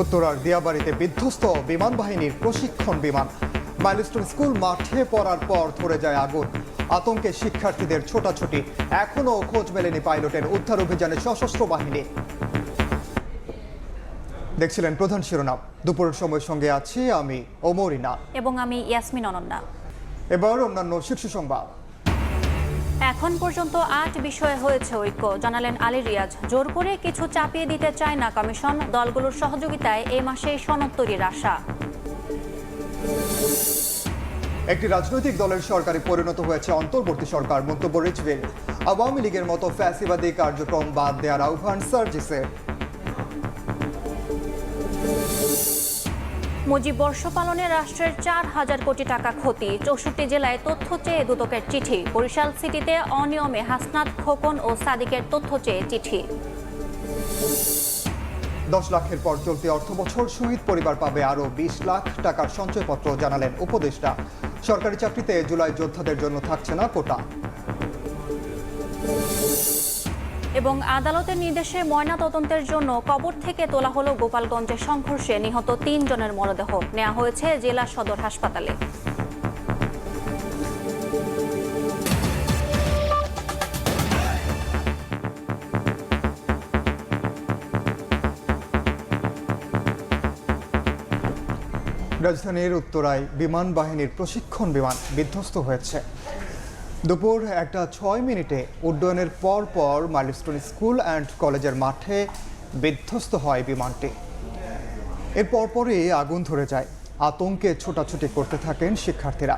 উত্তরার দিয়াবাড়িতে বিধ্বস্ত বিমান বাহিনীর প্রশিক্ষণ বিমান। মাইলস্টোন স্কুল মাঠে পড়ার পর ধরে যায় আগুন। আতঙ্কে শিক্ষার্থীদের ছোটাছুটি। এখনও খোঁজ মেলেনি পাইলটের উদ্ধার অভিযানে সশস্ত্র বাহিনী। দেখছিলেন প্রধান শিরোনাম। দুপুরের সময় সঙ্গে আছি আমি ওমরিনা। এবং আমি ইয়াসমিন অনন্যা। এবার অন্যান্য শীর্ষ সংবাদ। এখন পর্যন্ত আট বিষয়ে হয়েছে ঐক্য। জানালেন আলী রিয়াজ। জোর করে কিছু চাপিয়ে দিতে চায় না কমিশন। দলগুলোর সহযোগিতায় এই মাসে সনদ তৈরির আশা। একটি রাজনৈতিক দলের সরকারে পরিণত হয়েছে অন্তর্বর্তী সরকার, মন্তব্য রিচভিল আওয়ামী লীগের মতো ফ্যাসিবাদী কার্যক্রম বাদ দেওয়ার আহ্বান সার্জিসের। মুজিব বর্ষ পালনে রাষ্ট্রের চার হাজার কোটি টাকা ক্ষতি। চৌষট্টি জেলায় তথ্য চেয়ে দুদকের চিঠি। বরিশাল সিটিতে অনিয়মে হাসনাত, খোকন ও সাদিকের তথ্য চেয়ে চিঠি। দশ লাখের পর চলতি অর্থ বছর শহীদ পরিবার পাবে আরও বিশ লাখ টাকার সঞ্চয়পত্র, জানালেন উপদেষ্টা। সরকারি চাকরিতে জুলাই যোদ্ধাদের জন্য থাকছে না কোটা। এবং আদালতের নির্দেশে ময়না তদন্তের জন্য কবর থেকে তোলা হলো গোপালগঞ্জে সংঘর্ষে নিহত তিনজনের মরদেহ। নেওয়া হয়েছে জেলা সদর হাসপাতালে। রাজধানীর উত্তরায় বিমান বাহিনীর প্রশিক্ষণ বিমান বিধ্বস্ত হয়েছে। দুপুর একটা ছয় মিনিটে উড্ডয়নের পর পর মাইলস্টোন স্কুল অ্যান্ড কলেজের মাঠে বিধ্বস্ত হয় বিমানটি। এর পরপরই আগুন ধরে যায়। আতঙ্কে ছোটাছুটি করতে থাকেন শিক্ষার্থীরা।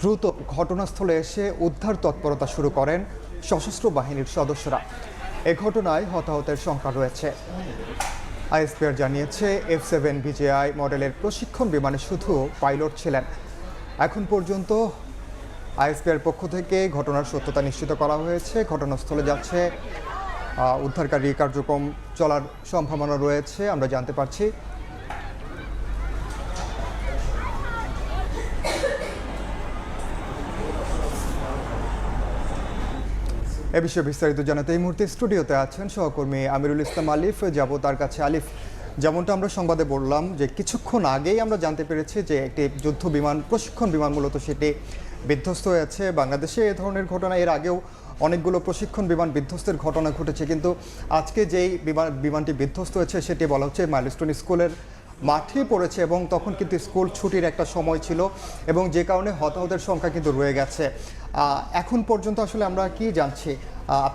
দ্রুত ঘটনাস্থলে এসে উদ্ধার তৎপরতা শুরু করেন সশস্ত্র বাহিনীর সদস্যরা। এ ঘটনায় হতাহতের সংখ্যা রয়েছে। আইএসপিআর জানিয়েছে, এফ সেভেন বিজেআই মডেলের প্রশিক্ষণ বিমানে শুধু পাইলট ছিলেন। এখন পর্যন্ত আইএসপিআর পক্ষ থেকে ঘটনার সত্যতা নিশ্চিত করা হয়েছে। ঘটনাস্থলে যাচ্ছে উদ্ধারকারী কার্যক্রম চলার সম্ভাবনা রয়েছে, আমরা জানতে পারছি। এ বিষয়ে বিস্তারিত জানাতে এই মুহূর্তে স্টুডিওতে আছেন সহকর্মী আমিরুল ইসলাম আলিফ যাব তার কাছে আলিফ। যেমনটা আমরা সংবাদে বললাম যে কিছুক্ষণ আগেই আমরা জানতে পেরেছি যে একটি যুদ্ধ বিমান, প্রশিক্ষণ বিমান মূলত সেটি বিধ্বস্ত হয়েছে বাংলাদেশে এ ধরনের ঘটনা। এর আগেও অনেকগুলো প্রশিক্ষণ বিমান বিধ্বস্তের ঘটনা ঘটেছে, কিন্তু আজকে যেই বিমান, বিমানটি বিধ্বস্ত হয়েছে সেটি বলা হচ্ছে মাইলস্টোন স্কুলের মাঠে পড়েছে এবং তখন কিন্তু স্কুল ছুটির একটা সময় ছিল এবং যে কারণে হতাহতের সংখ্যা কিন্তু রয়ে গেছে। এখন পর্যন্ত আসলে আমরা কি জানছি?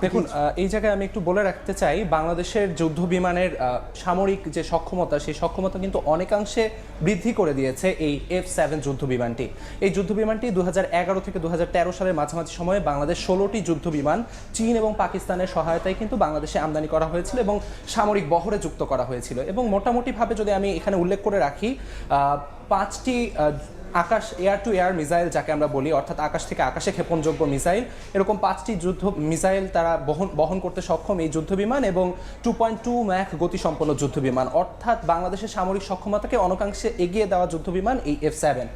দেখুন এই জায়গায় আমি একটু বলে রাখতে চাই বাংলাদেশের যুদ্ধ বিমানের সামরিক যে সক্ষমতা সেই সক্ষমতা কিন্তু অনেকাংশে বৃদ্ধি করে দিয়েছে এই এফ সেভেন যুদ্ধ বিমানটি এই যুদ্ধ বিমানটি দু হাজার এগারো থেকে দু হাজার তেরো সালের মাঝামাঝি সময়ে বাংলাদেশ ষোলোটি যুদ্ধ বিমান চীন এবং পাকিস্তানের সহায়তায় কিন্তু বাংলাদেশে আমদানি করা হয়েছিল এবং সামরিক বহরে যুক্ত করা হয়েছিল। এবং মোটামুটিভাবে যদি আমি এখানে উল্লেখ করে রাখি পাঁচটি Akash air to air missile যাকে আমরা বলি, অর্থাৎ আকাশ থেকে আকাশে ক্ষেপণযোগ্য মিসাইল এরকম পাঁচটি যুদ্ধ মিসাইল তারা বহন বহন করতে সক্ষম এই যুদ্ধ বিমান এবং টু পয়েন্ট টু ম্যাক গতিসম্পন্ন যুদ্ধ বিমান। অর্থাৎ বাংলাদেশের সামরিক সক্ষমতাকে অনেকাংশে এগিয়ে দেওয়া যুদ্ধ বিমান এই এফ সেভেন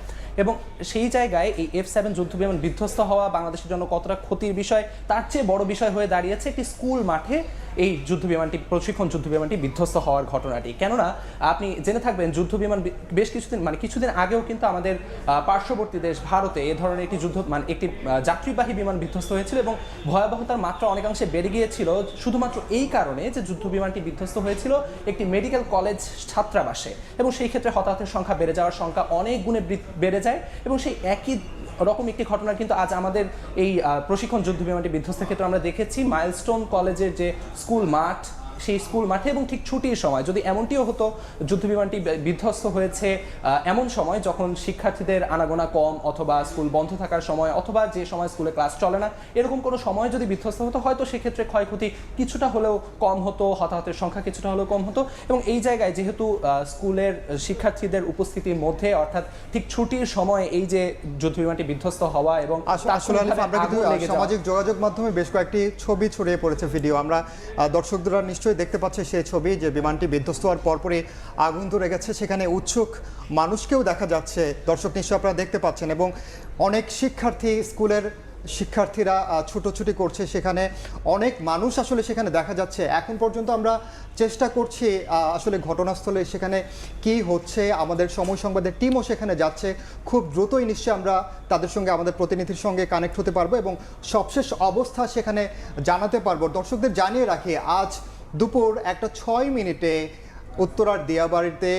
এবং সেই জায়গায় এই এফ সেভেন যুদ্ধ বিমান বিধ্বস্ত হওয়া বাংলাদেশের জন্য কতটা ক্ষতির বিষয়, তার চেয়ে বড় বিষয় হয়ে দাঁড়িয়েছে একটি স্কুল মাঠে এই যুদ্ধ বিমানটি, প্রশিক্ষণ যুদ্ধ বিমানটি বিধ্বস্ত হওয়ার ঘটনাটি। কেননা, আপনি জেনে থাকবেন যুদ্ধ বিমান বেশ কিছুদিন মানে কিছুদিন আগেও কিন্তু আমাদের পার্শ্ববর্তী দেশ ভারতে এ ধরনের একটি যুদ্ধ মানে একটি যাত্রীবাহী বিমান বিধ্বস্ত হয়েছিল এবং ভয়াবহতার মাত্রা অনেকাংশে বেড়ে গিয়েছিল। শুধুমাত্র এই কারণে যে যুদ্ধ বিমানটি বিধ্বস্ত হয়েছিল একটি মেডিকেল কলেজ ছাত্রাবাসে এবং সেই ক্ষেত্রে হতাহতের সংখ্যা বেড়ে যাওয়ার সংখ্যা অনেক গুণে বেড়ে যায় এবং সেই একই রকম একটি ঘটনা কিন্তু আজ আমাদের এই প্রশিক্ষণ যুদ্ধ বিমানটি বিধ্বস্তের ক্ষেত্রে আমরা দেখেছি। মাইলস্টোন কলেজের যে স্কুল মাঠ সেই স্কুল মাঠে এবং ঠিক ছুটির সময় যদি এমনটিও হতো যুদ্ধ বিমানটি বিধ্বস্ত হয়েছে এমন সময় যখন শিক্ষার্থীদের আনাগোনা কম অথবা স্কুল বন্ধ থাকার সময় অথবা যে সময় স্কুলে ক্লাস চলে না এরকম কোনো সময় যদি বিধ্বস্ত হতো হয়তো সেক্ষেত্রে ক্ষয়ক্ষতি কিছুটা হলেও কম হতো হতাহতের সংখ্যা কিছুটা হলেও কম হতো এবং এই জায়গায় যেহেতু স্কুলের শিক্ষার্থীদের উপস্থিতির মধ্যে অর্থাৎ ঠিক ছুটির সময় এই যে যুদ্ধ বিমানটি বিধ্বস্ত হওয়া এবং। সামাজিক যোগাযোগ মাধ্যমে বেশ কয়েকটি ছবি ছড়িয়ে পড়েছে ভিডিও আমরা আহ, দর্শকরা নিশ্চয়ই দেখতে পাচ্ছে সেই ছবি, যে বিমানটি বিধ্বস্ত হওয়ার পরপরই আগুন ধরে গেছে। সেখানে উৎসুক মানুষকেও দেখা যাচ্ছে। দর্শক নিশ্চয়ই আপনারা দেখতে পাচ্ছেন এবং অনেক শিক্ষার্থী, স্কুলের শিক্ষার্থীরা ছুটোছুটি করছে সেখানে। অনেক মানুষ আসলে সেখানে দেখা যাচ্ছে। এখন পর্যন্ত আমরা চেষ্টা করছি আসলে ঘটনাস্থলে সেখানে কি হচ্ছে, আমাদের সময় সংবাদের টিমও সেখানে যাচ্ছে। খুব দ্রুতই নিশ্চয়ই আমরা তাদের সঙ্গে, আমাদের প্রতিনিধির সঙ্গে কানেক্ট হতে পারব এবং সবশেষ অবস্থা সেখানে জানাতে পারব। দর্শকদের জানিয়ে রাখি, আজ দুপুর একটা ছয় মিনিটে উত্তরার দিয়াবাড়িতে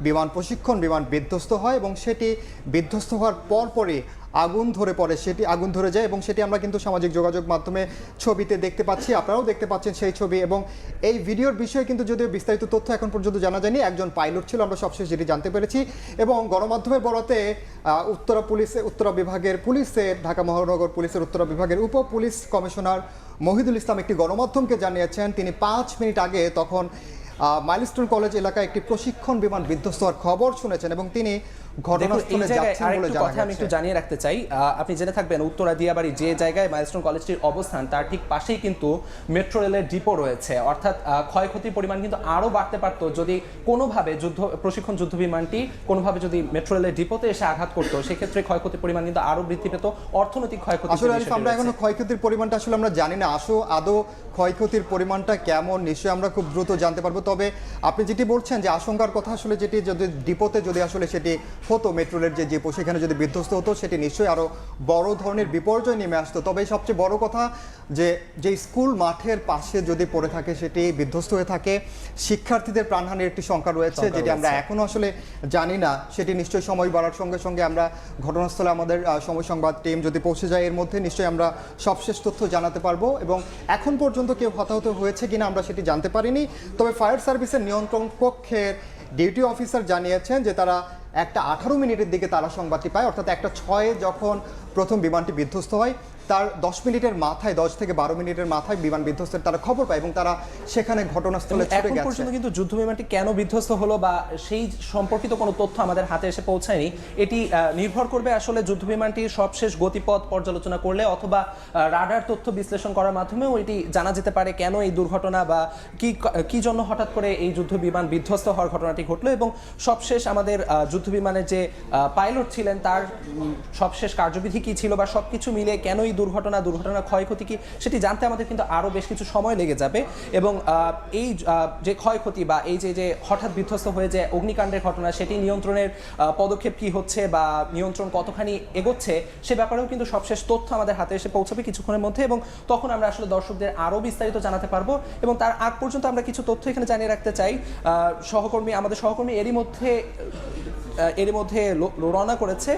বিমান প্রশিক্ষণ বিমান বিধ্বস্ত হয় এবং সেটি বিধ্বস্ত হওয়ার পরপরই আগুন ধরে পড়ে, সেটি আগুন ধরে যায় এবং সেটি আমরা কিন্তু সামাজিক যোগাযোগ মাধ্যমে ছবিতে দেখতে পাচ্ছি, আপনারাও দেখতে পাচ্ছেন সেই ছবি এবং এই ভিডিওর বিষয়ে কিন্তু যদিও বিস্তারিত তথ্য এখন পর্যন্ত জানা যায়নি, একজন পাইলট ছিল, আমরা সবশেষ যেটি জানতে পেরেছি এবং গণমাধ্যমের বরাতে উত্তরা পুলিশে, উত্তরা বিভাগের পুলিশের ঢাকা মহানগর পুলিশের উত্তরা বিভাগের উপ পুলিশ কমিশনার মহিদুল ইসলাম একটি গণমাধ্যমকে জানিয়েছেন, তিনি পাঁচ মিনিট আগে তখন মাইলস্টোন কলেজ এলাকায় একটি প্রশিক্ষণ বিমান বিধ্বস্ত হওয়ার খবর শুনেছেন এবং তিনি ঘটনাস্থলে যাচ্ছেন বলে জানা কথা আমি একটু জানিয়ে রাখতে চাই। আপনি জেনে থাকবেন উত্তরা দিয়াবাড়ি যে জায়গায় মাইলস্টোন কলেজটির অবস্থান তার ঠিক পাশেই কিন্তু মেট্রো রেলের ডিপো রয়েছে। অর্থাৎ ক্ষয়ক্ষতির পরিমাণ কিন্তু আরও বাড়তে পারত যদি কোনোভাবে যুদ্ধ প্রশিক্ষণ যুদ্ধ বিমানটি কোনোভাবে যদি মেট্রো রেলের ডিপোতে এসে আঘাত করতো সেক্ষেত্রে ক্ষয়ক্ষতির পরিমাণ কিন্তু আরও বৃদ্ধি পেত। অর্থনৈতিক ক্ষয়ক্ষতি আসলে আমরা এখনও ক্ষয়ক্ষতির পরিমাণটা আসলে আমরা জানি না। আসো আদৌ ক্ষয়ক্ষতির পরিমাণটা কেমন নিশ্চয়ই আমরা খুব দ্রুত জানতে পারব। তবে আপনি যেটি বলছেন যে আশঙ্কার কথা আসলে যেটি যদি ডিপোতে যদি আসলে সেটি হতো মেট্রোলের যে ডিপো সেখানে যদি বিধ্বস্ত হতো সেটি নিশ্চয়ই আরও বড় ধরনের বিপর্যয় নেমে আসতো। তবে সবচেয়ে বড় কথা যে যে স্কুল মাঠের পাশে যদি পড়ে থাকে সেটি বিধ্বস্ত হয়ে থাকে। শিক্ষার্থীদের প্রাণহানির একটি সংখ্যা রয়েছে যেটি আমরা রয়েছে। এখনও আসলে জানি না। সেটি নিশ্চয়ই সময় বাড়ার সঙ্গে সঙ্গে আমরা ঘটনাস্থলে আমাদের সময় সংবাদ টিম যদি পৌঁছে যায় এর মধ্যে নিশ্চয়ই আমরা সবশেষ তথ্য জানাতে পারব। এবং এখন পর্যন্ত কেউ হতাহত হয়েছে কিনা আমরা সেটি জানতে পারিনি। তবে ফায়ার সার্ভিসের নিয়ন্ত্রণ কক্ষের ডিউটি অফিসার জানিয়েছেন যে তারা একটা আঠারো মিনিটের দিকে তারা সংবাদটি পায়, অর্থাৎ একটা ছয়ে যখন প্রথম বিমানটি বিধ্বস্ত হয় তার দশ মিনিটের মাথায় দশ থেকে বারো মিনিটের মাথায় বিমান বিধ্বস্তের তারা খবর পায় এবং তারা সেখানে ঘটনাস্থলে ছুটে গেছে। পর্যন্ত কিন্তু যুদ্ধ বিমানটি কেন বিধ্বস্ত হলো বা সেই সম্পর্কিত কোনো তথ্য আমাদের হাতে এসে পৌঁছায়নি এটি নির্ভর করবে আসলে যুদ্ধ বিমানটির সবশেষ গতিপথ পর্যালোচনা করলে অথবা রাডার তথ্য বিশ্লেষণ করার মাধ্যমেও এটি জানা যেতে পারে কেন এই দুর্ঘটনা বা কি কি জন্য হঠাৎ করে এই যুদ্ধ বিমান বিধ্বস্ত হওয়ার ঘটনাটি ঘটলো এবং সবশেষ আমাদের যুদ্ধ বিমানের যে পাইলট ছিলেন তার সবশেষ কার্যবিধি কি ছিল বা সবকিছু মিলে কেন এই দুর্ঘটনা, দুর্ঘটনার ক্ষয়ক্ষতি কি সেটি জানতে আমাদের কিন্তু আরও বেশ কিছু সময় লেগে যাবে। এবং এই যে ক্ষয়ক্ষতি বা এই যে যে হঠাৎ বিধ্বস্ত হয়ে যে অগ্নিকাণ্ডের ঘটনা সেটি নিয়ন্ত্রণের পদক্ষেপ কি হচ্ছে বা নিয়ন্ত্রণ কতখানি এগোচ্ছে সে ব্যাপারেও কিন্তু সবশেষ তথ্য আমাদের হাতে এসে পৌঁছাবে কিছুক্ষণের মধ্যে এবং তখন আমরা আসলে দর্শকদের আরও বিস্তারিত জানাতে পারব এবং তার আগ পর্যন্ত আমরা কিছু তথ্য এখানে জানিয়ে রাখতে চাই। সহকর্মী, আমাদের সহকর্মী এরই মধ্যে এরই মধ্যে রওনা করেছে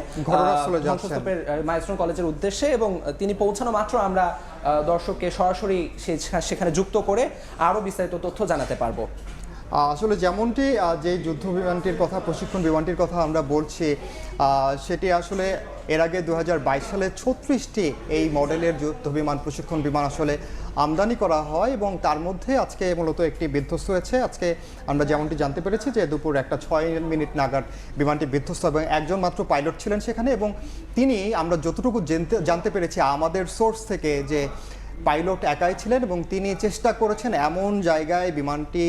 ধ্বংসস্তূপের মাইলস্টোন কলেজের উদ্দেশ্যে এবং তিনি পৌঁছানো মাত্র আমরা দর্শককে সরাসরি সেখানে যুক্ত করে আরও বিস্তারিত তথ্য জানাতে পারব। আসলে যেমনটি যে যুদ্ধ বিমানটির কথা প্রশিক্ষণ বিমানটির কথা আমরা বলছি আহ, সেটি আসলে এর আগে দু হাজার বাইশ সালে ছত্রিশটি এই মডেলের যুদ্ধ বিমান, প্রশিক্ষণ বিমান আসলে আমদানি করা হয় এবং তার মধ্যে আজকে মূলত একটি বিধ্বস্ত হয়েছে। আজকে আমরা যেমনটি জানতে পেরেছি যে দুপুর একটা ছয় মিনিট নাগাদ বিমানটি বিধ্বস্ত এবং একজন মাত্র পাইলট ছিলেন সেখানে এবং তিনি, আমরা যতটুকু জানতে জানতে পেরেছি আমাদের সোর্স থেকে যে পাইলট একাই ছিলেন এবং তিনি চেষ্টা করেছেন এমন জায়গায় বিমানটি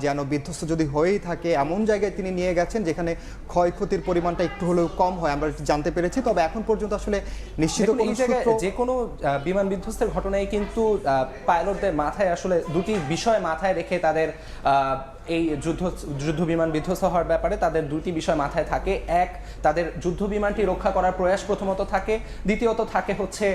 যেন বিধ্বস্ত যদি হয়েই থাকে এমন জায়গায় তিনি নিয়ে গেছেন যেখানে ক্ষয়ক্ষতির পরিমাণটা একটু হলেও কম হয়। আমরা জানতে পেরেছি। তবে এখন পর্যন্ত আসলে নিশ্চিত কোনো যে কোনো বিমান বিধ্বস্তের ঘটনায় কিন্তু পাইলটদের মাথায় আসলে দুটি বিষয় মাথায় রেখে তাদের এই যুদ্ধ যুদ্ধ বিমান বিধ্বস্ত হওয়ার ব্যাপারে তাদের দুটি বিষয় মাথায় থাকে। এক, তাদের যুদ্ধ বিমানটি রক্ষা করার প্রয়াস প্রথমত থাকে। দ্বিতীয়ত থাকে হচ্ছে,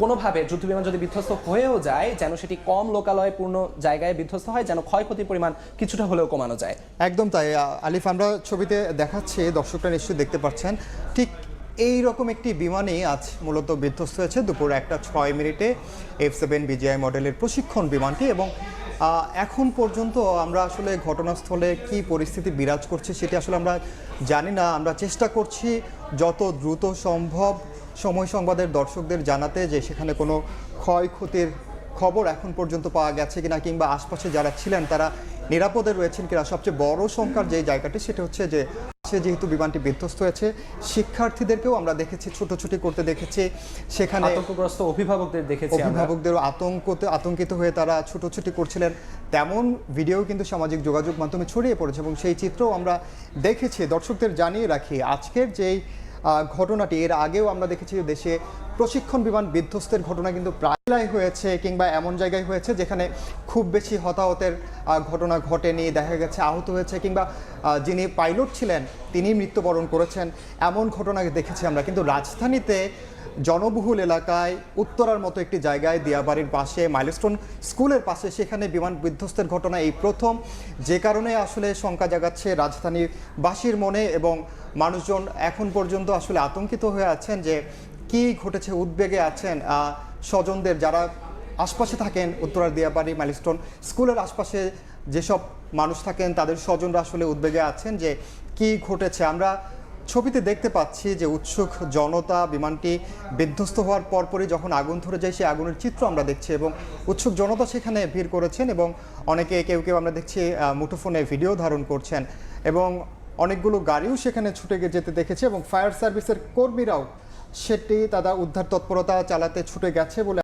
কোনোভাবে যুদ্ধ বিমান যদি বিধ্বস্ত হয়েও যায়, যেন সেটি কম লোকালয়পূর্ণ জায়গায় বিধ্বস্ত হয়, যেন ক্ষয়ক্ষতির পরিমাণ কিছুটা হলেও কমানো যায়। একদম তাই। আলিফ, আমরা ছবিতে দেখাচ্ছি, দর্শকরা নিশ্চয়ই দেখতে পাচ্ছেন। ঠিক এই রকম একটি বিমানই আজ মূলত বিধ্বস্ত হয়েছে দুপুর একটা ছয় মিনিটে এফ সেভেন বিজিআই মডেলের প্রশিক্ষণ বিমানটি এবং এখন পর্যন্ত আমরা আসলে ঘটনাস্থলে কি পরিস্থিতি বিরাজ করছে সেটি আসলে আমরা জানি না। আমরা চেষ্টা করছি যত দ্রুত সম্ভব সময় সংবাদের দর্শকদের জানাতে যে সেখানে কোনো ক্ষয়ক্ষতির খবর এখন পর্যন্ত পাওয়া গেছে কিনা কিংবা আশপাশে যারা ছিলেন তারা নিরাপদে রয়েছেন কিনা সবচেয়ে বড় সংখ্যার যে জায়গাটি সেটা হচ্ছে যে সে যেহেতু বিমানটি বিধ্বস্ত হয়েছে শিক্ষার্থীদেরকেও আমরা দেখেছি ছুটোছুটি করতে দেখেছি সেখানে আতঙ্কগ্রস্ত অভিভাবকদের দেখেছি আমরা। অভিভাবকদেরও আতঙ্কতে আতঙ্কিত হয়ে তারা ছুটোছুটি করছিলেন। তেমন ভিডিও কিন্তু সামাজিক যোগাযোগ মাধ্যমে ছড়িয়ে পড়েছে এবং সেই চিত্রও আমরা দেখেছি। দর্শকদের জানিয়ে রাখি আজকের যেই ঘটনাটি এর আগেও আমরা দেখেছি দেশে প্রশিক্ষণ বিমান বিধ্বস্তের ঘটনা কিন্তু প্রায় হয়েছে কিংবা এমন জায়গায় হয়েছে যেখানে খুব বেশি হতাহতের ঘটনা ঘটেনি, দেখা গেছে আহত হয়েছে কিংবা যিনি পাইলট ছিলেন তিনি মৃত্যুবরণ করেছেন। এমন ঘটনা দেখেছি আমরা। কিন্তু রাজধানীতে জনবহুল এলাকায় উত্তরার মতো একটি জায়গায় দিয়াবাড়ির পাশে, মাইলস্টোন স্কুলের পাশে সেখানে বিমান বিধ্বস্তের ঘটনা এই প্রথম। যে কারণে আসলে শঙ্কা জাগাচ্ছে রাজধানীবাসীর মনে এবং মানুষজন এখন পর্যন্ত আসলে আতঙ্কিত হয়ে আছেন যে কি ঘটেছে, উদ্বেগে আছেন স্বজনদের যারা আশপাশে থাকেন, উত্তরার দিয়াবাড়ি, মাইলস্টোন স্কুলের আশপাশে যেসব মানুষ থাকেন, তাদের স্বজনরা আসলে উদ্বেগে আছেন যে কি ঘটেছে। আমরা ছবিতে দেখতে পাচ্ছি যে উৎসুক জনতা বিমানটি বিধ্বস্ত হওয়ার পরপরই যখন আগুন ধরে যায়, সেই আগুনের চিত্র আমরা দেখছি এবং উৎসুক জনতা সেখানে ভিড় করেছেন এবং অনেকে, কেউ কেউ আমরা দেখছি মুঠোফোনে ভিডিও ধারণ করছেন এবং অনেকগুলো গাড়িও সেখানে ছুটে যেতে দেখেছি এবং ফায়ার সার্ভিসের কর্মীরাও সেটি তারা উদ্ধার তৎপরতা চালাতে ছুটে গেছে বলে